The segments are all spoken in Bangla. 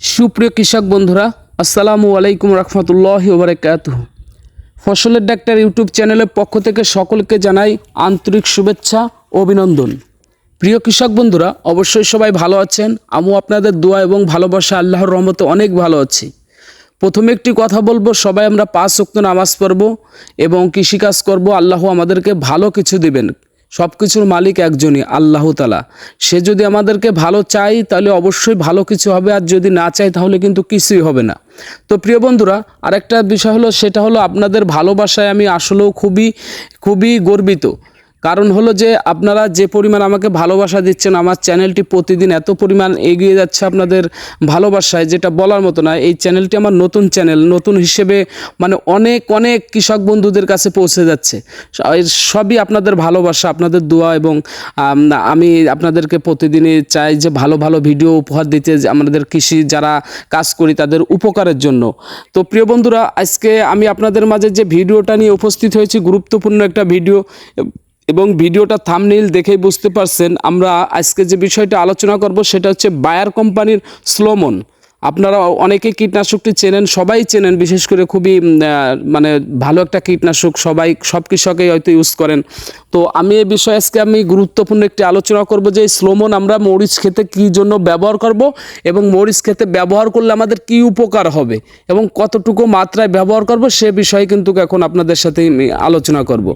সুপ্রিয় কৃষক বন্ধুরা, আসসালামু আলাইকুম রহমতুল্লাহ ওবরাকাত ফসলের ডাক্তার ইউটিউব চ্যানেলের পক্ষ থেকে সকলকে জানাই আন্তরিক শুভেচ্ছা, অভিনন্দন। প্রিয় কৃষক বন্ধুরা, অবশ্যই সবাই ভালো আছেন। আমিও আপনাদের দোয়া এবং ভালোবাসা, আল্লাহর রহমতে অনেক ভালো আছি। প্রথমে একটি কথা বলব, সবাই আমরা পাঁচ ওয়াক্ত নামাজ পড়ব এবং কৃষিকাজ করব। আল্লাহ আমাদেরকে ভালো কিছু দিবেন। সব কিছুর মালিক একজনই, আল্লাহ তালা সে যদি আমাদেরকে ভালো চাই তাহলে অবশ্যই ভালো কিছু হবে, আর যদি না চাই তাহলে কিন্তু কিছুই হবে না। তো প্রিয় বন্ধুরা, আরেকটা বিষয় হলো, সেটা হলো আপনাদের ভালোবাসায় আমি আসলেও খুবই খুবই গর্বিত। কারণ হলো যে আপনারা যে পরিমাণ আমাকে ভালোবাসা দিচ্ছেন, আমার চ্যানেলটি প্রতিদিন এত পরিমাণ এগিয়ে যাচ্ছে আপনাদের ভালোবাসায় যেটা বলার মতো না, এই চ্যানেলটি আমার নতুন চ্যানেল, নতুন হিসেবে মানে অনেক অনেক কৃষক বন্ধুদের কাছে পৌঁছে যাচ্ছে। সবই আপনাদের ভালোবাসা, আপনাদের দোয়া এবং, আমি আপনাদেরকে প্রতিদিনই চাই যে ভালো ভালো ভিডিও উপহার দিতে আমাদের কৃষি যারা কাজ করি তাদের উপকারের জন্য। তো প্রিয় বন্ধুরা, আজকে আমি আপনাদের মাঝে যে ভিডিওটা নিয়ে উপস্থিত হয়েছি, গুরুত্বপূর্ণ একটা ভিডিও এবং ভিডিওটা থামনেইল দেখেই বুঝতে পারছেন, আমরা আজকে যে বিষয়টা আলোচনা করব সেটা হচ্ছে বায়ার কোম্পানির স্লোমন। আপনারা অনেকেই কীটনাশকটি চেনেন, সবাই চেনেন, বিশেষ করে খুবই মানে ভালো একটা কীটনাশক, সবাই, সব কৃষকেই হয়তো ইউজ করেন। তো আমি এই বিষয়ে আজকে আমি গুরুত্বপূর্ণ একটি আলোচনা করব যে স্লোমন আমরা মরিচ খেতে কী জন্য ব্যবহার করব এবং মরিচ খেতে ব্যবহার করলে আমাদের কি উপকার হবে এবং কতটুকু মাত্রায় ব্যবহার করব সে বিষয়ে কিন্তু এখন আপনাদের সাথে আলোচনা করব।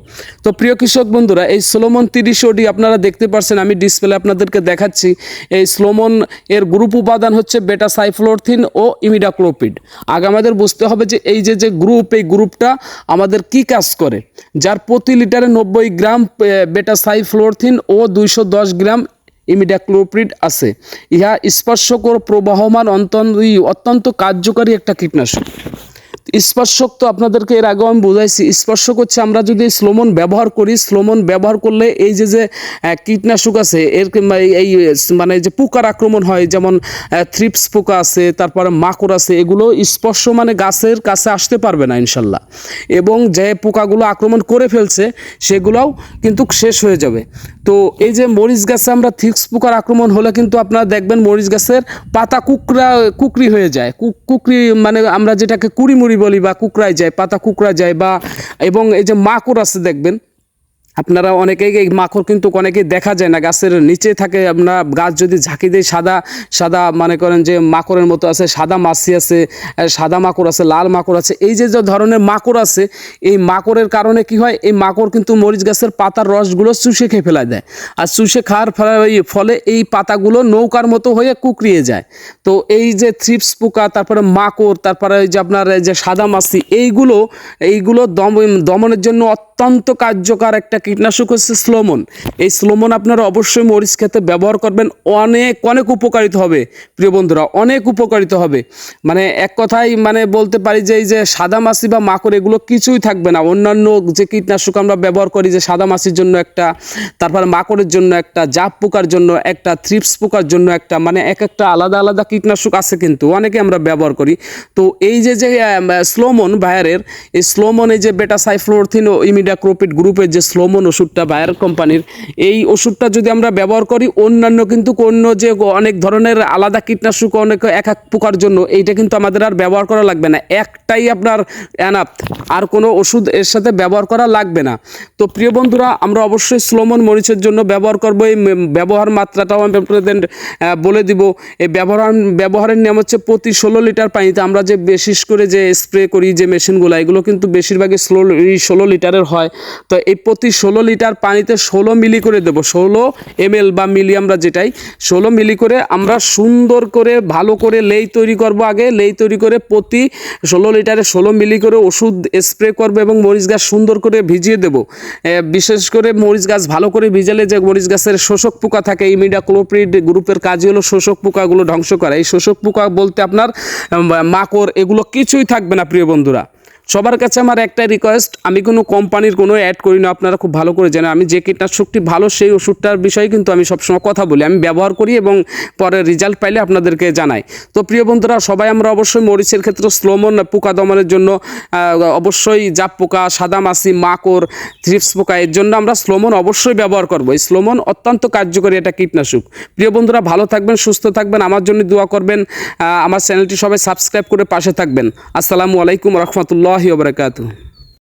তো প্রিয় কৃষক বন্ধুরা, এই স্লোমন তিরিশ ওডি আপনারা দেখতে পাচ্ছেন আমি ডিসপ্লে আপনাদেরকে দেখাচ্ছি। এই স্লোমন এর গ্রুপ উপাদান হচ্ছে বেটা সাইফ্লোরথিন ও ইমিডাক্লোপিড। আগে আমাদের বুঝতে হবে যে এই যে যে গ্রুপ এই গ্রুপটা আমাদের কি কাজ করে? যার প্রতি লিটারে নব্বই গ্রাম বেটা সাই ফ্লোরথিন ও দুইশো দশ গ্রাম ইমিডাক্লোপ্রিড আছে। ইহা স্পর্শকর প্রবাহমান অত্যন্ত অত্যন্ত কার্যকারী একটা কীটনাশক। স্পর্শক তো আপনাদেরকে এর আগেও আমি বুঝাইছি, স্পর্শক হচ্ছে আমরা যদি স্লোমন ব্যবহার করি স্লোমন ব্যবহার করলে এই যে যে কীটনাশক আছে, এর এই- মানে যে পোকার আক্রমণ হয়, যেমন থ্রিপস পোকা আছে, তারপরে মাকড় আছে, এগুলো স্পর্শ মানে গাছের কাছে আসতে পারবে না ইনশাল্লাহ। এবং যে পোকাগুলো আক্রমণ করে ফেলছে, সেগুলোও কিন্তু শেষ হয়ে যাবে। তো এই যে মরিচ গাছে আমরা থিক্স পোকার আক্রমণ হলে কিন্তু আপনারা দেখবেন মরিচ গাছের পাতা কুকরা, কুকরি হয়ে যায়। কুকরি মানে আমরা যেটাকে কুড়িমুড়ি বলি বা কুকরায় যায় পাতা কুকরা যায় বা এবং এই যে মাকুর আছে দেখবেন আপনারা অনেকেই এই মাকড় কিন্তু অনেকেই দেখা যায় না, গাছের নিচে থাকে আপনার গাছ যদি ঝাঁকি দেয়, সাদা সাদা মনে করেন যে মাকড়ের মতো আছে, সাদা মাছি আছে সাদা মাকড় আছে, লাল মাকড় আছে, এই যে যে ধরনের মাকড় আছে, এই মাকড়ের কারণে কি হয়, এই মাকড় কিন্তু মরিচ গাছের পাতার রসগুলো চুষে খেয়ে ফেলা দেয়। আর চুষে খাওয়ার ফলে, এই- ফলে এই পাতাগুলো নৌকার মতো হয়ে কুকরিয়ে যায়। তো এই যে থ্রিপস পোকা, তারপরে মাকড়, তারপরে ওই যে আপনার যে সাদা মাছি, এইগুলো এইগুলো দম, দমনের জন্য অত্যন্ত কার্যকর একটা কীটনাশক হচ্ছে স্লোমন। এই স্লোমন আপনারা অবশ্যই মরিচ খেতে ব্যবহার করবেন। অনেক অনেক উপকারিত হবে, প্রিয় বন্ধুরা, অনেক উপকারিত হবে। মানে এক কথায় মানে বলতে পারি যে, এই যে সাদা মাছি বা মাকড়, এগুলো কিছুই থাকবে না। অন্যান্য যে কীটনাশক আমরা ব্যবহার করি, যে সাদা মাছির জন্য একটা, তারপর মাকড়ের জন্য একটা, জাপ পোকার জন্য একটা, থ্রিপস পোকার জন্য একটা মানে এক একটা আলাদা আলাদা কীটনাশক আছে কিন্তু অনেকে আমরা ব্যবহার করি। তো এই যে যে স্লোমন ভায়ারের এই স্লোমন এই যে বেটা সাইফ্লোরথিন ইমিডাক্রোপিড গ্রুপের যে স্লোমন ওষুধটা বায়ার কোম্পানির এই ওষুধটা যদি আমরা ব্যবহার করি, অন্যান্য কিন্তু অন্য যে অনেক ধরনের আলাদা কীটনাশক, অনেক এক এক পোকার জন্য, এইটা কিন্তু আমাদের আর ব্যবহার করা লাগবে না। একটাই আপনার অ্যানাপ, আর কোনো ওষুধ এর সাথে ব্যবহার করা লাগবে না। তো প্রিয় বন্ধুরা, আমরা অবশ্যই স্লোমন মরিচের জন্য ব্যবহার করব, এই ব্যবহার মাত্রাটাও আমি আপনাদের বলে দিব। এই ব্যবহার, ব্যবহারের নিয়ম হচ্ছে প্রতি ষোলো লিটার পানিতে আমরা যে বিশেষ করে যে স্প্রে করি যে মেশিনগুলো, এগুলো কিন্তু বেশিরভাগই স্লো ষোলো লিটারের হয়। তো এই প্রতি ষোলো লিটার পানিতে ষোলো মিলি করে দেবো। ষোলো এম বা মিলি আমরা যেটাই, ষোলো মিলি করে আমরা সুন্দর করে ভালো করে লেই তৈরি করব আগে। লেই তৈরি করে প্রতি ষোলো লিটারে ষোলো মিলি করে ওষুধ স্প্রে করব এবং মরিচ গাছ সুন্দর করে ভিজিয়ে দেবো। বিশেষ করে মরিচ গাছ ভালো করে ভিজালে যে মরিচ গাছের শোষক পোকা থাকে, এই মিডাক্লোপ্রিড গ্রুপের কাজই হলো শোষক পোকাগুলো ধ্বংস করা। এই শোষক পোকা বলতে আপনার মাকড়, এগুলো কিছুই থাকবে না, প্রিয় বন্ধুরা। সবার কাছে আমার একটাই রিকোয়েস্ট আমি কোনো কোম্পানির কোনো অ্যাড করি না, আপনারা খুব ভালো করে জানেন। আমি যে কীটনাশকটি ভালো, সেই ওষুধটার বিষয়ে কিন্তু আমি সবসময় কথা বলি, আমি ব্যবহার করি এবং পরে রেজাল্ট পাইলে আপনাদেরকে জানাই। তো প্রিয় বন্ধুরা, সবাই আমরা অবশ্যই মরিচের ক্ষেত্রে স্লোমন পোকা দমনের জন্য অবশ্যই জাপ পোকা, সাদা মাছি, মাকড় থ্রিপস পোকা, এর জন্য আমরা স্লোমন অবশ্যই ব্যবহার করব। এই স্লোমন অত্যন্ত কার্যকরী একটা কীটনাশক। প্রিয় বন্ধুরা, ভালো থাকবেন, সুস্থ থাকবেন, আমার জন্য দোয়া করবেন আমার চ্যানেলটি সবাই সাবস্ক্রাইব করে পাশে থাকবেন। আসসালামু আলাইকুম রহমতুল্লাহি। ওবরাকাতু